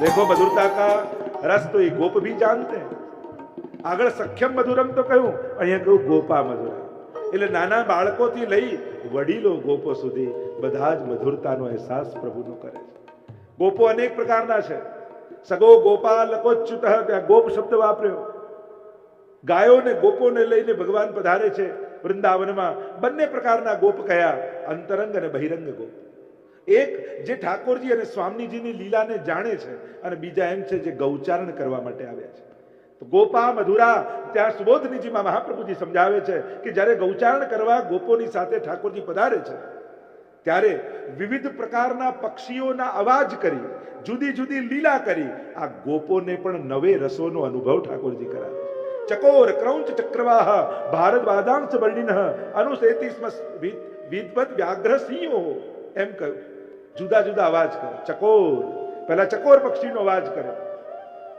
देखो मधुरता का रस तो ये गोप भी जानते हैं આગળ સખ્યમ મધુરમ તો કહ્યું અહીંયા કહ્યું ગોપા મધુરા એટલે નાના બાળકોથી લઈ વડીલો ગોપો સુધી બધા જ મધુરતાનો અહેસાસ પ્રભુનો કરે છે ગોપો અનેક પ્રકારના છે સગો ગોપાલ લકોચ્યુત ત્યાં ગોપ શબ્દ વાપર્યો ગાયોને ગોપોને લઈને ભગવાન પધારે છે વૃંદાવનમાં બંને પ્રકારના ગોપ કયા અંતરંગ અને બહિરંગ ગોપ એક જે ઠાકોરજી અને સ્વામીજીની લીલાને જાણે છે અને બીજા એમ છે જે ગૌચારણ કરવા માટે આવ્યા છે. ગોપા મધુરા ત્યાં સુબોધનીજીમાં મહાપ્રભુજી સમજાવે છે કે જ્યારે ગૌચારણ કરવા ગોપોની સાથે ઠાકોરજી પધારે છે, ત્યારે વિવિધ પ્રકારના પક્ષીઓના અવાજ કરી, જુદી જુદી લીલા કરી, આ ગોપોને પણ નવે રસોનો અનુભવ ઠાકોરજી કરાવે ચકોર, ક્રૌંચ ચક્રવાહ ભારત વાદાંશ વર્ણિન અનુસેતી સ્મ વ્યાઘ્ર સિંહો એમ કહ્યું. જુદા જુદા અવાજ કરે. ચકોર. પહેલા ચકોર પક્ષીનો અવાજ કરે.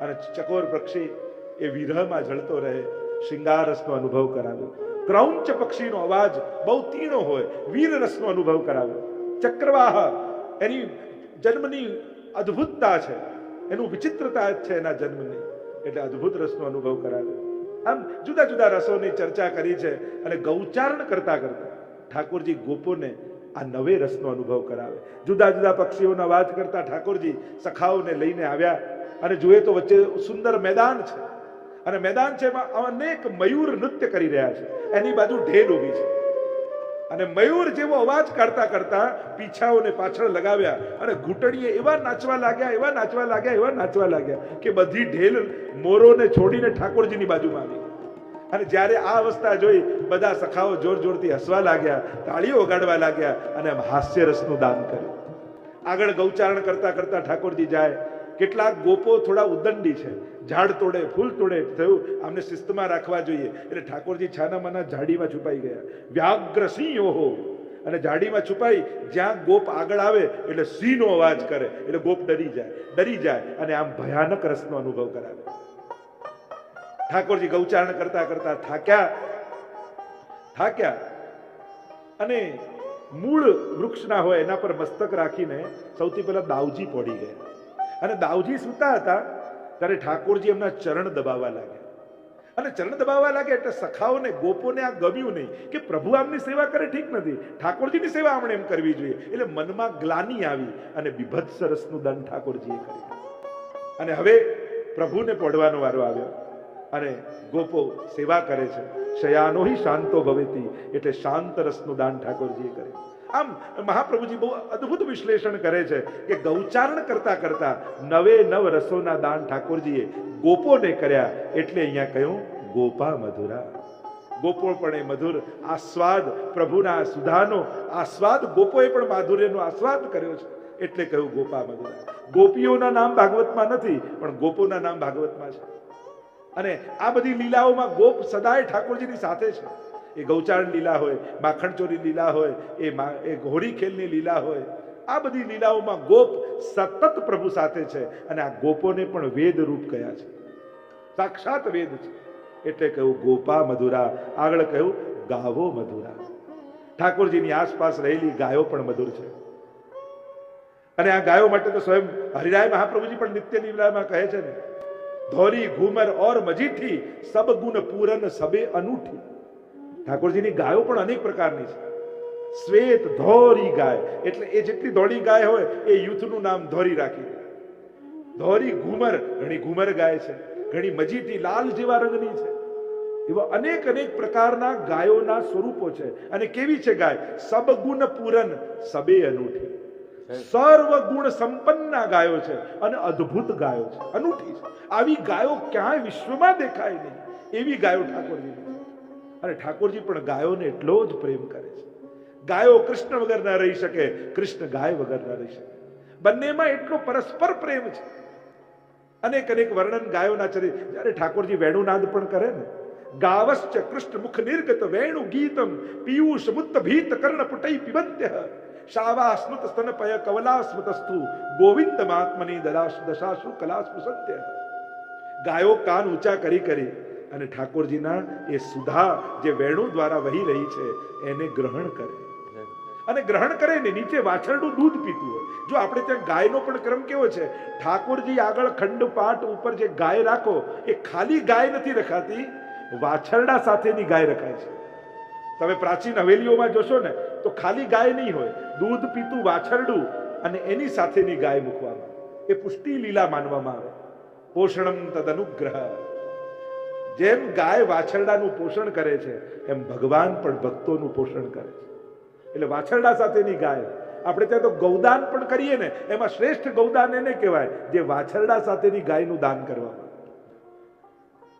અને ચકોર પક્ષી એ વિરહમાં જળતો રહે શિંગાર રસનો અનુભવ કરાવ્યો ક્રૌંચ પક્ષીનો અવાજ બહુ તીણો હોય વીર રસનો અનુભવ કરાવ્યો ચક્રવાહ એની જન્મની અદ્ભુતતા છે. એનું વિચિત્રતા જ છે એના જન્મની. એટલે અદ્ભુત રસનો અનુભવ કરાવ્યો આમ જુદા જુદા રસોની ચર્ચા કરી છે અને ગૌચારણ કરતા કરતા ઠાકોરજી ગોપોને આ નવે રસનો અનુભવ કરાવે. જુદા જુદા પક્ષીઓના વાત કરતા ઠાકોરજી સખાઓને લઈને આવ્યા અને જોઈએ તો વચ્ચે સુંદર મેદાન છે. અને મેદાન છે એમાં અનેક મયુર નૃત્ય કરી રહ્યા છે. એની બાજુ ઢેલ ઊભી છે. અને મયુર જેવો અવાજ કાઢતા કરતા પીછાઓને પાછળ લગાવ્યા અને ઘૂંટણીએ એવા નાચવા લાગ્યા, એવા નાચવા લાગ્યા, એવા નાચવા લાગ્યા કે બધી ઢેલ મોરોને છોડીને ઠાકોરજીની બાજુમાં આવી. અને જ્યારે આ અવસ્થા જોઈ બધા સખાઓ જોર જોરથી હસવા લાગ્યા, તાળીઓ વગાડવા લાગ્યા અને હાસ્ય રસનું દાન કર્યું. આગળ ગૌચારણ કરતા કરતા ઠાકોરજી જાય, કેટલાક ગોપો થોડા ઉદંડી છે, ઝાડ તોડે, ફૂલ તોડે, થયું, આમને શિસ્તમાં રાખવા જોઈએ. એટલે ઠાકોરજી છાનામાના ઝાડીમાં છુપાઈ ગયા. વ્યાગ્ર સિંહ ઓહો અને ઝાડીમાં છુપાઈ, જ્યાં ગોપ આગળ આવે, એટલે સિંહનો અવાજ કરે. એટલે ગોપ ડરી જાય ડરી જાય અને આમ ભયાનક રસનો અનુભવ કરાવે. ઠાકોરજી ગૌચારણ કરતા કરતા થાક્યા. થાક્યા. અને મૂળ વૃક્ષના હોય એના પર મસ્તક રાખીને સૌથી પહેલા દાવજી પડી ગયા. અને દાવજી સૂતા હતા ત્યારે ઠાકોરજી એમના ચરણ દબાવવા લાગ્યા. અને ચરણ દબાવવા લાગે એટલે સખાઓને, ગોપોને આ ગમ્યું નહીં કે પ્રભુ આમની સેવા કરે ઠીક નથી. ઠાકોરજીની સેવા આપણે એમ કરવી જોઈએ. એટલે મનમાં ગ્લાની આવી અને બીભત્સ રસનું દાન ઠાકોરજીએ કર્યું. અને હવે પ્રભુને પડવાનો વારો આવ્યો. અને ગોપો સેવા કરે છે. શયાનો હિ શાંતો ભવેતી. એટલે શાંત રસનું દાન ઠાકોરજીએ કર્યું આમ મહાપ્રભુજી બહુ અદ્ભુત વિશ્લેષણ કરે છે કે ગૌચારણ કરતા કરતા નવે નવ રસોના દાન ઠાકોરજીએ ગોપોને કર્યા એટલે અહીંયા કહ્યું, ગોપા મધુરા. ગોપો પણ એ મધુર આસ્વાદ, પ્રભુના સુધાનો આસ્વાદ, ગોપોએ પણ માધુર્યનો આસ્વાદ કર્યો છે. એટલે કહ્યું, ગોપા મધુરા. ગોપીઓના નામ ભાગવતમાં નથી, પણ ગોપોના નામ ભાગવતમાં છે. અને આ બધી લીલાઓમાં ગોપ સદાય ઠાકોરજીની સાથે છે. એ ગૌચારણ લીલા હોય, માખણ ચોરી લીલા હોય, એ મા- એ ઘોડી ખેલની લીલા હોય, આ બધી લીલાઓમાં ગોપ સતત પ્રભુ સાથે છે અને આ ગોપોને પણ વેદ રૂપ કયા છે. સાક્ષાત વેદ છે. એટલે કહ્યું, ગોપા મધુરા, આગળ કહ્યું, ગાવો મધુરા. ઠાકોરજીની આસપાસ રહેલી ગાયો પણ મધુર છે. અને આ ગાયો માટે તો સ્વયં હરિરાય મહાપ્રભુજી પણ નિત્ય લીલામાં કહે છે ને ધોરી, ઘુમર, ઓર મજીઠી, સબ ગુણ પૂરન, સબે અનૂઠી. ઠાકોરજીની ગાયો પણ અનેક પ્રકારની છે. શ્વેત ધોરી ગાય, એટલે એ જેટલી ધોળી ગાય હોય, એ યુથનું નામ ધોરી રાખી ધોરી, ઘુમર, ઘણી ઘુમર ગાય છે, ઘણી મજીઠી લાલ જેવા રંગની છે. એવા અનેક અનેક પ્રકારના ગાયોના સ્વરૂપો છે. અને કેવી છે ગાય? સબગુણ પૂરન, સબે અનૂઠી. સર્વ ગુણ સંપન્ન ગાયો છે અને અદ્ભુત ગાયો છે, અનૂઠી છે. આવી ગાયો ક્યાંય વિશ્વમાં દેખાય નહીં. એવી ગાયો ઠાકોરજી અને ઠાકોરજી, પણ ગાયોને એટલો જ પ્રેમ કરે છે. ગાયો કૃષ્ણ વગર ના રહી શકે, કૃષ્ણ ગાય વગર ના રહી શકે. બંનેમાં એટલો પરસ્પર પ્રેમ છે. અનેક અનેક વર્ણન ગાયોના ચરિત્ર જ્યારે ઠાકોરજી વેણુનાદ પણ કરે ને, ગાવશ્ચ કૃષ્ણ મુખ નિર્ગત વેણુ ગીતમ પિયુષ મુત્ત ભીત કર્ણ પુટૈ પિબંત્ય. શાવા સ્મૃત સ્તનપય કવલા સ્મૃતસ્તુ ગોવિંદ મહાત્મની દશાશુ કલાશુ સત્ય ગાયો કાન ઊંચા કરી કરી અને ઠાકોરજીના એ સુધા જે વેણુ દ્વારા વહી રહી છે, એને ગ્રહણ કરે. અને ગ્રહણ કરે ને નીચે વાછરડું દૂધ પીતું હોય. જો આપણે ત્યાં ગાયનો પણ ક્રમ કેવો છે? ઠાકોરજી આગળ ખંડ પાઠ ઉપર જે ગાય રાખો, એ ખાલી ગાય નથી રખાતી, વાછરડા સાથેની ગાય રખાય છે. તમે પ્રાચીન હવેલીઓમાં જોશો ને તો ખાલી ગાય નહીં હોય, દૂધ પીતું, વાછરડું અને એની સાથેની ગાય મૂકવામાં એ પુષ્ટિ લીલા માનવામાં આવે. પોષણમ તદનુગ્રહ. જેમ ગાય વાછરડાનું પોષણ કરે છે, એમ ભગવાન પણ ભક્તોનું પોષણ કરે છે. એટલે વાછરડા સાથેની ગાય, આપણે ત્યાં તો ગૌદાન પણ કરીએ ને, એમાં શ્રેષ્ઠ ગૌદાન એને કહેવાય, જે વાછરડા સાથેની ગાયનું દાન કરવામાં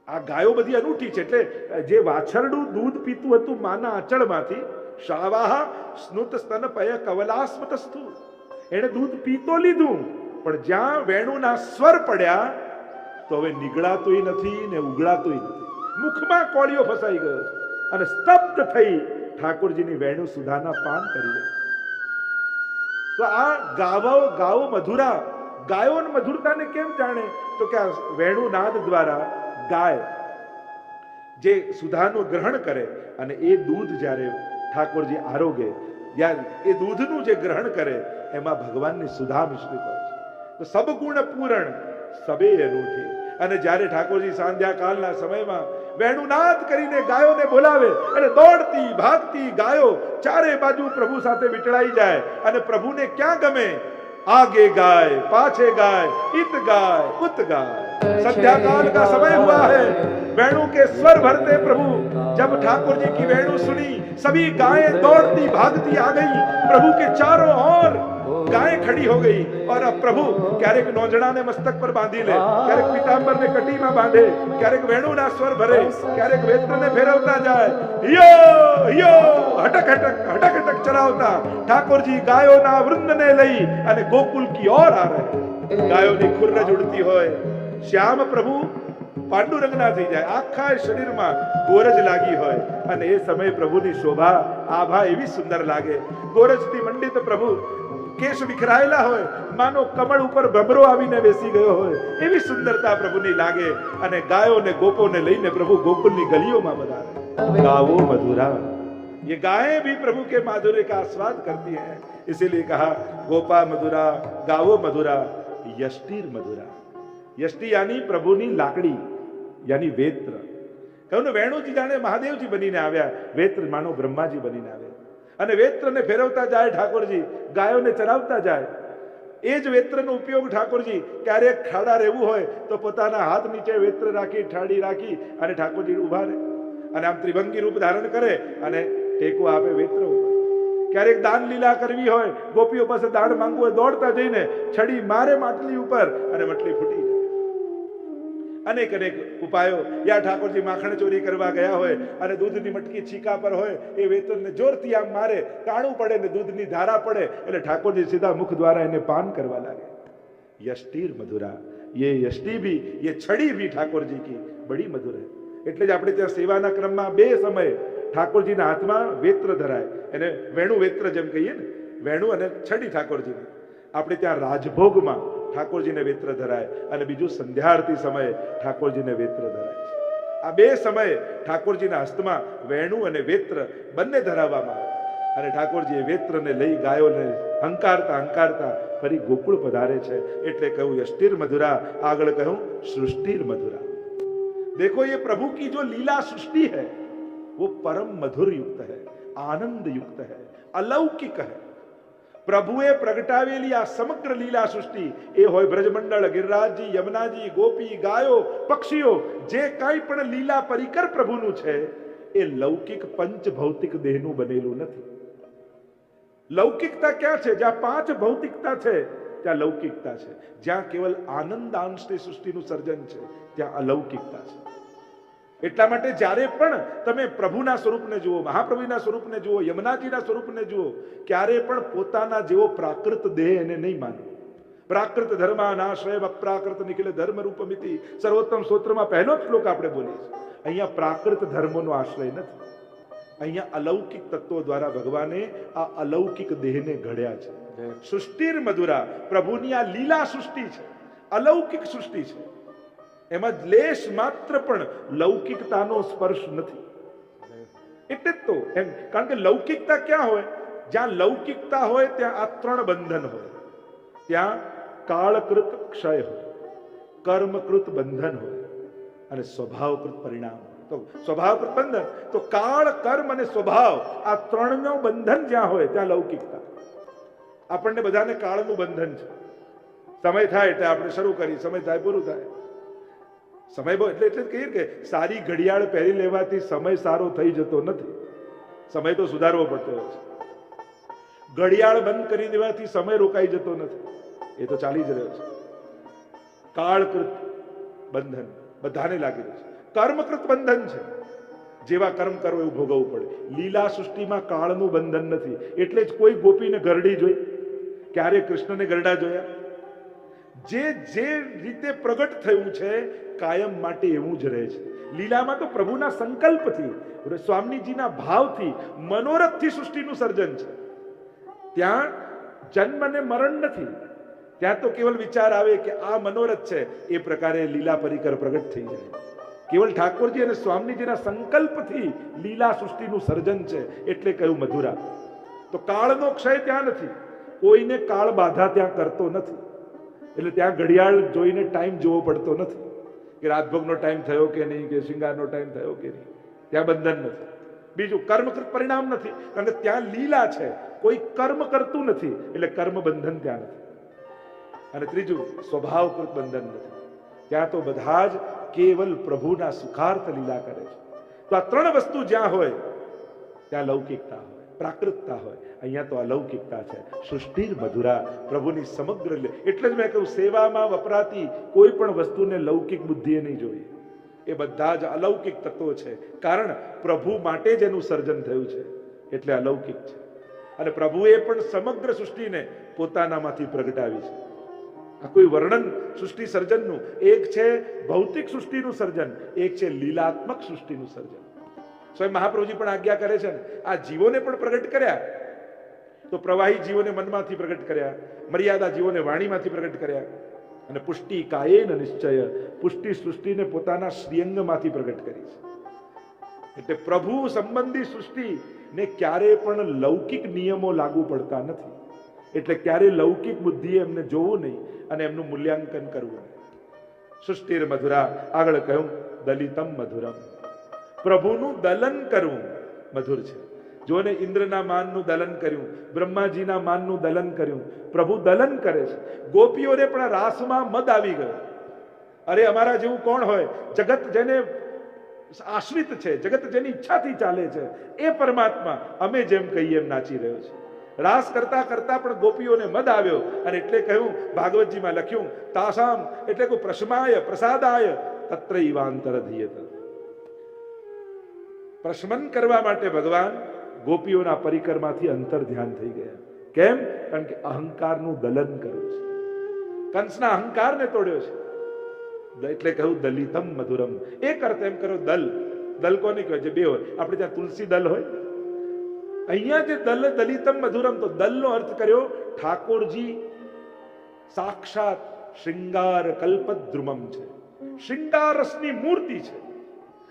આ ગાયો બધી અનૂઠી છે, એટલે જે વાછરડું દૂધ પીતું હતું માના આંચળમાંથી શાવાહ, સ્નુત સ્તનપય કવલાસ્મતસ્તુ. એણે દૂધ પીતો લીધું, પણ જ્યાં વેણુના સ્વર પડ્યા, તો હવે નીકળાતોય નથી ને ઉગળાતોય નથી. મુખમાં કોળિયો ફસાઈ ગયો અને સ્તબ્ધ થઈ ઠાકોરજીની વેણુ સુધાના પાન કરી રહી. તો આ ગાવો ગાવો મધુરા ગાયો મધુરતાને કેમ જાણે? તો કે આ વેણુનાદ દ્વારા ગાય, જે સુધાનું ગ્રહણ કરે અને એ દૂધ જ્યારે ઠાકોરજી આરોગે ત્યારે એ દૂધનું જે ગ્રહણ કરે, એમાં ભગવાનની સુધા મિશ્રિત હોય છે. તો સબગુણ પૂરણ સબે અનૂઠી અને જ્યારે ઠાકોરજી સાંધ્યા કાલના સમયમાં વેણુનાદ કરીને ગાયોને બોલાવે અને દોડતી, ભાગતી ગાયો ચારે બાજુ પ્રભુ સાથે વિટળાઈ જાય અને પ્રભુને ક્યાં ગમે आगे गाय पाछे गाय इत गाय उत गाय संध्या काल का समय हुआ है। वेणु के स्वर भरते प्रभु। जब ठाकुर जी की वेणु सुनी, सभी गायें दौड़ती भागती आ गई। प्रभु के चारों ओर ગાય ખડી હો ગઈ અને પ્રભુ ક્યારેક નોંજણાને મસ્તક પર બાંધી લે, ક્યારેક પિતાંબરને કટીમાં બાંધે, ક્યારેક વેણુના સ્વર ભરે, ક્યારેક વેત્રને ફેરવતા જાય. યો યો હટક હટક હટક હટક ચલાવતા ઠાકોરજી ગાયોના વૃંદને લઈ અને ગોકુલ કી ઓર આ રહે. ગાયોની ખુરજ ઉડતી હોય. શ્યામ પ્રભુ પાંડુરંગના થઈ જાય. આખા શરીરમાં ગોરજ લાગી હોય અને એ સમયે પ્રભુની શોભા, આભા એવી સુંદર લાગે. ગોરજથી મંડિત પ્રભુ કેશ વિખરાયેલા હોય માનો કમળ ઉપર ભમરો આવીને બેસી ગયો હોય એવી સુંદરતા પ્રભુની લાગે અને ગાયો ને ગોપોને લઈને પ્રભુ ગોકુલની ગલીઓમાં વધારે ગાવો મધુરા ये गायें भी प्रभु के माधुर्य का आस्वाद करती हैं इसीलिए कहा गोपा मधुरा गावो मधुरा यष्टिर मधुरा यष्टि यानी પ્રભુની લાકડી યાની વેત્ર કહ્યું ને વેણુજી જાણે મહાદેવજી બનીને આવ્યા વેત્ર માનો બ્રહ્માજી બનીને આવ્યા અને વેત્રને ફેરવતા જાય ઠાકોરજી, ગાયોને ચરાવતા જાય. એ જ વેત્રનો ઉપયોગ ઠાકોરજી, ક્યારેક ખાડા રહેવું હોય તો પોતાના હાથ નીચે વેત્ર રાખી, ઠાડી રાખી અને ઠાકોરજી ઊભા રહે. અને આમ ત્રિભંગી રૂપ ધારણ કરે અને ટેકો આપે વેત્ર ક્યારેક દાન લીલા કરવી હોય, ગોપીઓ પાસે દાન માંગવું હોય, દોડતા જઈને છડી મારે માટલી ઉપર અને મટલી ફૂટી અનેક અનેક ઉપાયો. યા ઠાકોરજી માખણ ચોરી કરવા ગયા હોય અને દૂધની મટકી છીકા પર હોય, એ વેતનને જોરથી આમ મારે, કાણું પડે ને દૂધની ધારા પડે, એટલે ઠાકોરજી સીધા મુખ દ્વારા એને પાન કરવા લાગે. યષ્ટિર મધુરા. યે યષ્ટિ બી યે છડી બી ઠાકોરજી કી. બડી મધુર હે. એટલે જ આપણે ત્યાં સેવાના ક્રમમાં બે સમયે ઠાકોરજીના હાથમાં વેત્ર ધરાય. એને વેણુ વેત્ર જેમ કહીએ ને, વેણુ અને છડી ઠાકોરજીની. આપણે ત્યાં રાજભોગમાં ઠાકોરજીને વેત્ર ધરાય અને બીજું સંધ્યા સમયે ઠાકોરજીને વેત્ર ધરાય છે આ બે સમયે ઠાકોરજીના હસ્તમાં વેણુ અને વેત્ર બંને ધરાવવામાં આવે અને ઠાકોરજી એ વેત્રને લઈ ગાયોને હંકારતા હંકારતા ફરી ગોકુળ પધારે છે એટલે કહ્યું યષ્ટિર મધુરા આગળ કહ્યું સૃષ્ટિર મધુરા देखो ये प्रभु की जो लीला सृष्टि है वो परम मधुर युक्त है आनंद युक्त है अलौकिक है પ્રભુએ પ્રગટાવેલી આ સમગ્ર લીલા સૃષ્ટિ. એ હોય બ્રજમંડળ, ગિરરાજજી, યમુનાજી, ગોપી, ગાયો, પક્ષીઓ. જે કાંઈ પણ લીલા પરિકર પ્રભુનું છે, એ લૌકિક પંચ ભૌતિક દેહનું બનેલું નથી. લૌકિકતા ક્યાં છે? જ્યાં પાંચ ભૌતિકતા છે, ત્યાં લૌકિકતા છે. જ્યાં કેવલ આનંદ અંશની સૃષ્ટિનું સર્જન છે, ત્યાં અલૌકિકતા છે. એટલા માટે જ્યારે પણ તમે પ્રભુના સ્વરૂપને જુઓ મહાપ્રભુના સ્વરૂપને જુઓ યમુનાજીના સ્વરૂપને જુઓ ક્યારે પણ પોતાના જેવો પ્રાકૃત દેહ એને નહીં માનવો પ્રાકૃત ધર્માનાશ્રય અપ્રાકૃત નિખિલ ધર્મ રૂપમિતિ સર્વોત્તમ સ્ત્રોત્રમાં પહેલો જ શ્લોક આપણે બોલીએ છીએ. અહીંયા પ્રાકૃત ધર્મોનો આશ્રય નથી. અહીંયા અલૌકિક તત્વો દ્વારા ભગવાને આ અલૌકિક દેહને ઘડ્યા છે. સૃષ્ટિર મધુરા પ્રભુની આ લીલા સૃષ્ટિ છે. અલૌકિક સૃષ્ટિ છે. એમાં લેશ માત્ર પણ લૌકિકતાનો સ્પર્શ નથી. એટલે જ તો એમ, કારણ કે લૌકિકતા ક્યાં હોય? જ્યાં લૌકિકતા હોય, ત્યાં આ ત્રણ બંધન હોય. ત્યાં કાળકૃત ક્ષય હોય, કર્મકૃત બંધન હોય અને સ્વભાવકૃત પરિણામ તો સ્વભાવકૃત બંધન, તો કાળ, કર્મ અને સ્વભાવ આ ત્રણનો બંધન જ્યાં હોય, ત્યાં લૌકિકતા. આપણને બધાને કાળનું બંધન છે. સમય થાય એટલે આપણે શરૂ કરી સમય થાય, પૂરું થાય. સમય બહુ એટલે એટલે કહીએ કે સારી ઘડિયાળ પહેરી લેવાથી સમય સારો થઈ જતો નથી. સમય તો સુધારવો પડતો હોય છે. ઘડિયાળ બંધ કરી દેવાથી સમય રોકાઈ જતો નથી. એ તો ચાલી જ રહ્યો છે. કાળકૃત બંધન બધાને લાગી રહ્યું છે. કર્મકૃત બંધન છે. જેવા કર્મ કરો એવું ભોગવવું પડે. લીલા સૃષ્ટિમાં કાળનું બંધન નથી. એટલે જ કોઈ ગોપીને ગરડી જોઈ. ક્યારે કૃષ્ણને ગરડા જોયા? જે જે રીતે પ્રગટ થયું છે, કાયમ માટે એવું જ રહે છે. લીલામાં તો પ્રભુના સંકલ્પથી, સ્વામીજીના ભાવથી, મનોરથથી સૃષ્ટિનું સર્જન છે. ત્યાં જન્મ અને મરણ નથી. ત્યાં તો કેવલ વિચાર આવે કે આ મનોરથ છે, એ પ્રકારે લીલા પરિકર પ્રગટ થઈ જાય. કેવલ ઠાકોરજી અને સ્વામીજીના સંકલ્પથી લીલા સૃષ્ટિનું સર્જન છે, એટલે કહ્યું મધુરા. તો કાળનો ક્ષય ત્યાં નથી. કોઈને કાળ બાધા ત્યાં કરતો નથી. એટલે ત્યાં ઘડિયાળ જોઈને ટાઈમ જોવો પડતો નથી કે રાતભોગનો ટાઈમ થયો કે નહીં, કે શિંગારનો ટાઈમ થયો કે નહીં. ત્યાં બંધન નથી. બીજું કર્મકૃત પરિણામ નથી. કારણ કે ત્યાં લીલા છે. કોઈ કર્મ કરતું નથી. એટલે કર્મ બંધન ત્યાં નથી. અને ત્રીજું, સ્વભાવકૃત બંધન નથી. ત્યાં તો બધા જ કેવલ પ્રભુના સુખાર્થ લીલા કરે છે. તો આ ત્રણ વસ્તુ જ્યાં હોય, ત્યાં લૌકિકતા હોય. પ્રાકૃતતા હોય. અહીંયા તો અલૌકિકતા છે. સૃષ્ટિ મધુરા પ્રભુની સમગ્ર એટલે જ મેં કહ્યું, સેવામાં વપરાતી કોઈ પણ વસ્તુને લૌકિક બુદ્ધિએ નહીં જોઈએ એ બધા જ અલૌકિક તત્વો છે. કારણ પ્રભુ માટે જ એનું સર્જન થયું છે. એટલે અલૌકિક છે. અને પ્રભુએ પણ સમગ્ર સૃષ્ટિને પોતાનામાંથી પ્રગટાવી છે. આ કોઈ વર્ણન સૃષ્ટિ સર્જનનું એક છે ભૌતિક સૃષ્ટિનું સર્જન, એક છે લીલાત્મક સૃષ્ટિનું સર્જન. સ્વયં મહાપ્રભુજી પણ આજ્ઞા કરે છે ને, આ જીવોને પણ પ્રગટ કર્યા. તો પ્રવાહી જીવોને મનમાંથી પ્રગટ કર્યા, મર્યાદા જીવોને વાણીમાંથી પ્રગટ કર્યા. અને પુષ્ટિ કાયેન નિશ્ચય, પુષ્ટિ સૃષ્ટિને પોતાના શ્રીઅંગમાંથી પ્રગટ કરી છે. એટલે પ્રભુ સંબંધી સૃષ્ટિને ક્યારે પણ લૌકિક નિયમો લાગુ પડતા નથી. એટલે ક્યારે લૌકિક બુદ્ધિએ એમને જોવું નહીં અને એમનું મૂલ્યાંકન કરવું નહીં. સૃષ્ટિર મધુરા, આગળ કહ્યું, દલિતમ મધુરમ. પ્રભુનું દલન કરવું. મધુર છે. જોને ઇન્દ્રના માનનું દલન કર્યું, બ્રહ્માજીના માનનું દલન કર્યું, પ્રભુ દલન કરે છે. ગોપીઓને પણ રાસમાં મદ આવી ગયો. અરે અમારા જેવું કોણ હોય? જગત જેને આશ્રિત છે, જગત જેની ઈચ્છાથી ચાલે છે, એ પરમાત્મા અમે જેમ કહીએ એમ નાચી રહ્યો છે. રાસ કરતા કરતા પણ ગોપીઓને મદ આવ્યો અને એટલે કહ્યું, ભાગવતજીમાં લખ્યું, તાસામ એટલે કે પ્રશમાય, પ્રસાદાય તત્ર ઈવાંતર ધીયત પ્રશમન કરવા માટે ભગવાન ગોપીઓના પરિકરમાંથી અંતર ધ્યાન થઈ ગયા. કેમ? કારણ કે અહંકારનું દલન કર્યું છે. કંસના અહંકારને તોડ્યો છે. એટલે કહ્યું દલિતમ મધુરમ. એક અર્થ એમ કરો દલ. દલ કોને કહેવાય? જે બે હોય. આપણે ત્યાં તુલસી દલ હોય. અહીંયા જે દલ, દલિતમ મધુરમ, તો દલનો અર્થ કર્યો, ઠાકોરજી સાક્ષાત શૃંગાર કલ્પદ્રુમમ છે. શૃંગાર મૂર્તિ છે.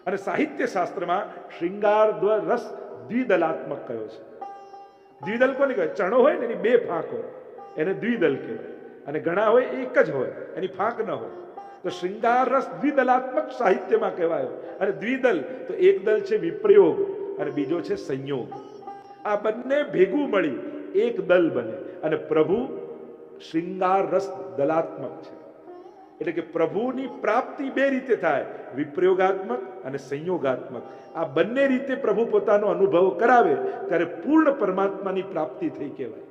અને સાહિત્ય શાસ્ત્રમાં દ્વ- રસ દ્વિદલાત્મક કયો છે? દ્વિદલ કોને કહેવાય? ચણો હોય ને એની બે ફાંક એને દ્વિદલ કહેવાય. અને ઘણા હોય એક જ હોય. એની ફાંક ન હોય. તો શ્રીંગાર રસ દ્વિદલાત્મક સાહિત્યમાં કહેવાયો. અને દ્વિદલ તો એક દલ છે વિપ્રયોગ અને બીજો છે સંયોગ. આ બંને ભેગું મળી એક દલ બને. અને પ્રભુ શૃંગાર રસ દલાત્મક છે. એટલે કે પ્રભુની પ્રાપ્તિ બે રીતે થાય, વિપ્રયોગાત્મક અને સંયોગાત્મક. આ બંને રીતે પ્રભુ પોતાનો અનુભવ કરાવે, ત્યારે પૂર્ણ પરમાત્માની પ્રાપ્તિ થઈ કહેવાય.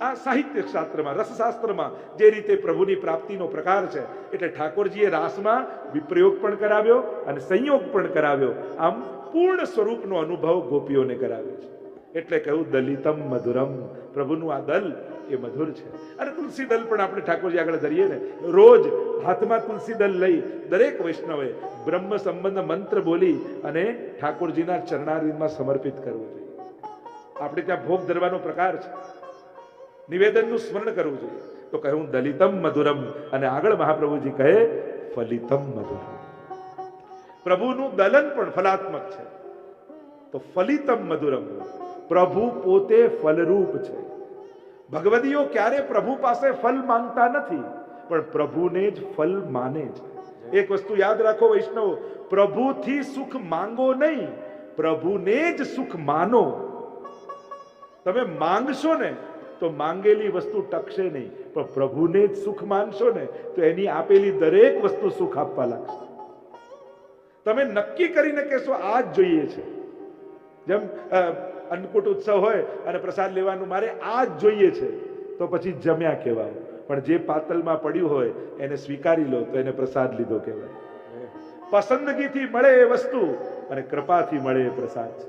આ સાહિત્ય શાસ્ત્રમાં, રસશાસ્ત્રમાં જે રીતે પ્રભુની પ્રાપ્તિનો પ્રકાર છે, એટલે ઠાકોરજીએ રાસમાં વિપ્રયોગ પણ કરાવ્યો અને સંયોગ પણ કરાવ્યો. આમ પૂર્ણ સ્વરૂપનો અનુભવ ગોપીઓને કરાવ્યો છે. એટલે કહ્યું, દલિતમ મધુરમ. પ્રભુનું આ દલ એ મધુર છે. અને તુલસી દલ પણ આપણે ઠાકોરજી આગળ ધરીએ ને, રોજ હાથમાં તુલસી દલ લઈ દરેક વૈષ્ણવે બ્રહ્મ સંબંધ મંત્ર બોલી અને ઠાકોરજીના ચરણારીમાં સમર્પિત કરવું જોઈએ. આપણે ત્યાં ભોગ ધરવાનો પ્રકાર છે. નિવેદનનું સ્મરણ કરવું જોઈએ. તો કહ્યું, દલિતમ મધુરમ. અને આગળ મહાપ્રભુજી કહે, ફલિતમ મધુરમ. પ્રભુનું દલન પણ ફલાત્મક છે. તો ફલિતમ મધુરમ. પ્રભુ પોતે ફલરૂપ છે. ભગવદીઓ ક્યારે પ્રભુ પાસે ફલ માંગતા નથી, પણ પ્રભુને જ ફલ માને છે. એક વસ્તુ યાદ રાખો વૈષ્ણવ, પ્રભુથી સુખ માંગો નહીં, પ્રભુને જ સુખ માનો. તમે માંગશો ને, તો માંગેલી વસ્તુ ટકશે નહીં, પણ પ્રભુને જ સુખ માનશો ને, તો એની આપેલી દરેક વસ્તુ સુખ આપવા લાગશે. તમે નક્કી કરીને કહેશો, આ જ જોઈએ છે. જેમ અન્નકૂટ ઉત્સવ હોય અને પ્રસાદ લેવાનું મારે આ જ જોઈએ છે, તો પછી જમ્યા કહેવાય પણ જે પાતલમાં પડ્યું હોય એને સ્વીકારી લો, તો એને પ્રસાદ લીધો કહેવાય પસંદગીથી મળે એ વસ્તુ અને કૃપાથી મળે એ પ્રસાદ છે.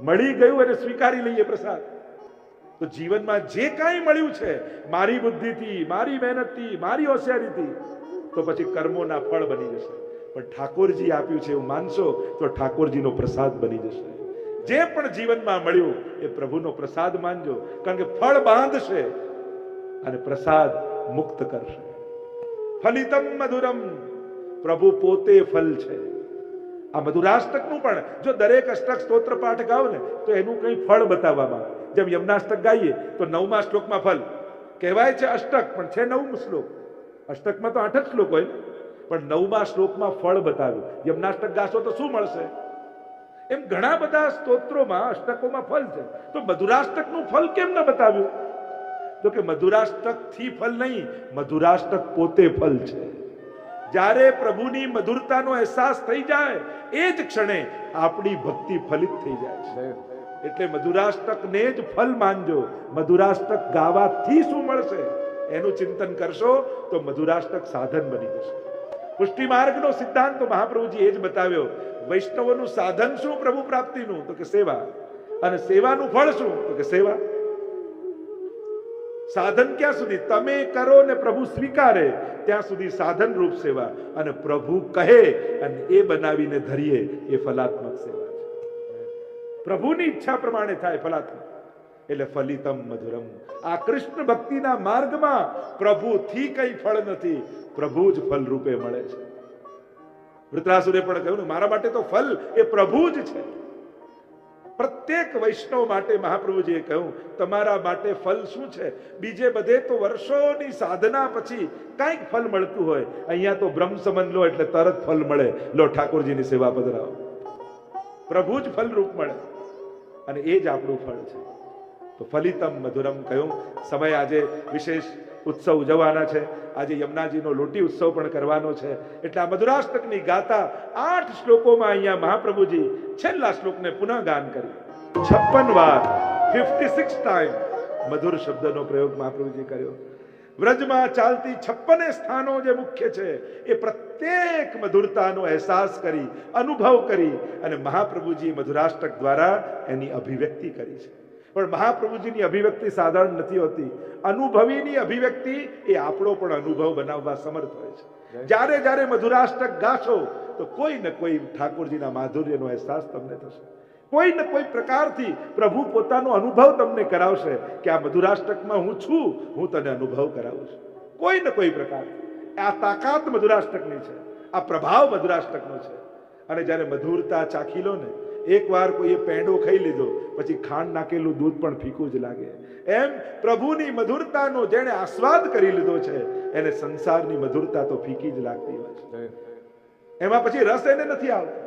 મળી ગયું અને સ્વીકારી લઈએ પ્રસાદ. તો જીવનમાં જે કાંઈ મળ્યું છે, મારી બુદ્ધિથી, મારી મહેનતથી, મારી હોશિયારીથી, તો પછી કર્મોના ફળ બની જશે. પણ ઠાકોરજી આપ્યું છે એવું માનશો, તો ઠાકોરજીનો પ્રસાદ બની જશે. જે પણ જીવનમાં મળ્યું, એ પ્રભુનો પ્રસાદ માનજો. કારણ કે ફળ બાંધશે અને પ્રસાદ મુક્ત કરશે. ફલિતમ મધુરમ. પ્રભુ પોતે ફલ છે. આ મધુરાષ્ટકનું પણ, જો દરેક અષ્ટક સ્તોત્ર પાઠ ગાવ ને, તો એનું કંઈ ફળ બતાવવામાં. જેમ યમનાષ્ટક ગાઈએ, તો નવમા શ્લોકમાં ફલ. કહેવાય છે અષ્ટક, પણ છે નવમું શ્લોક. અષ્ટકમાં તો આઠ જ શ્લોક હોય પણ નવમા શ્લોકમાં ફળ બતાવ્યું. યમનાષ્ટક ગાશો તો શું મળશે? એમ ઘણા બધા સ્તોત્રોમાં, અષ્ટકોમાં ફલ છે. તો મધુરાષ્ટકનું ફલ કેમ ન બતાવ્યું? તો કે મધુરાષ્ટકથી ફલ નહીં, મધુરાષ્ટક પોતે ફલ છે. જ્યારે પ્રભુની મધુરતાનો અહેસાસ થઈ જાય, એ જ ક્ષણે આપણી ભક્તિ ફલિત થઈ જાય છે. એટલે મધુરાષ્ટકને જ ફલ માનજો. મધુરાષ્ટક ગાવાથી શું મળશે? એનું ચિંતન કરશો તો મધુરાષ્ટક સાધન બની જશે. પુષ્ટિ માર્ગનો સિદ્ધાંત તો મહાપ્રભુજી એ જ બતાવ્યો. વૈષ્ણવોનું સાધન શું પ્રભુ પ્રાપ્તિનું? તો કે સેવા. અને સેવાનું ફળ શું? તો કે સેવા. સાધન ક્યાં સુધી? તમે કરો ને પ્રભુ સ્વીકારે, ત્યાં સુધી સાધન રૂપ સેવા. અને પ્રભુ કહે અને એ બનાવીને ધરીએ, એ ફલાત્મક સેવા છે. પ્રભુની ઈચ્છા પ્રમાણે થાય ફલાત્મક. એટલે ફલિતમ મધુરમ. આ કૃષ્ણ ભક્તિના માર્ગમાં પ્રભુથી કઈ ફળ નથી, પ્રભુ જ ફલ રૂપે મળે છે. વૃત્રાસુરે પણ કહ્યું ને, મારા માટે તો ફલ એ પ્રભુ જ છે. પ્રત્યેક વૈષ્ણવ માટે મહાપ્રભુજીએ કહ્યું, તમારા માટે ફલ શું છે? બીજે બધે તો વર્ષોની સાધના પછી કાંઈક ફલ મળતું હોય. અહીંયા તો બ્રહ્મ સમન લો એટલે તરત ફલ મળે. લો ઠાકોરજીની સેવા પધરાવો. પ્રભુ જ ફલરૂપ મળે. અને એ જ આપણું ફળ છે. તો ફલિતમ મધુરમ કહ્યું, સમય આજે વિશેષ ઉત્સવ ઉજવવાના છે. આજે યમુનાજીનો લોટી ઉત્સવ પણ કરવાનો છે. એટલે આ મધુરાષ્ટકની ગાતા આઠ શ્લોકોમાં અહીંયા મહાપ્રભુજી છેલ્લા શ્લોકને પુનઃ ગાન કરી. છપ્પન વાર ફિફ્ટી સિક્સ ટાઈમ મધુર શબ્દનો પ્રયોગ મહાપ્રભુજી કર્યો. વ્રજમાં ચાલતી છપ્પને સ્થાનો જે મુખ્ય છે, એ પ્રત્યેક મધુરતાનો અહેસાસ કરી, અનુભવ કરી અને મહાપ્રભુજી મધુરાષ્ટક દ્વારા એની અભિવ્યક્તિ કરી છે. પણ મહાપ્રભુજીની અભિવ્યક્તિ સાધારણ નથી હોતી. અનુભવીની અભિવ્યક્તિ એ આપણો પણ અનુભવ બનાવવા સમર્થ હોય છે. જ્યારે જ્યારે મધુરાષ્ટક ગાશો તો કોઈ ને કોઈ ઠાકોરજીના માધુર્યનો અહેસાસ તમને થશે. કોઈ ને કોઈ પ્રકારથી પ્રભુ પોતાનો અનુભવ તમને કરાવશે કે આ મધુરાષ્ટકમાં હું છું હું તને અનુભવ કરાવું છું. કોઈ ને કોઈ પ્રકાર આ તાકાત મધુરાષ્ટકની છે. આ પ્રભાવ મધુરાષ્ટકનો છે. અને જ્યારે મધુરતા ચાખી લો ને એકવાર કોઈએ પેંડો ખાઈ લીધો પછી ખાંડ નાખેલું દૂધ પણ ફીકું જ લાગે. એમ પ્રભુની મધુરતાનો જેણે આસ્વાદ કરી લીધો છે એને સંસારની મધુરતા તો ફીકી જ લાગતી હોય છે. એમાં પછી રસ એને નથી આવતો.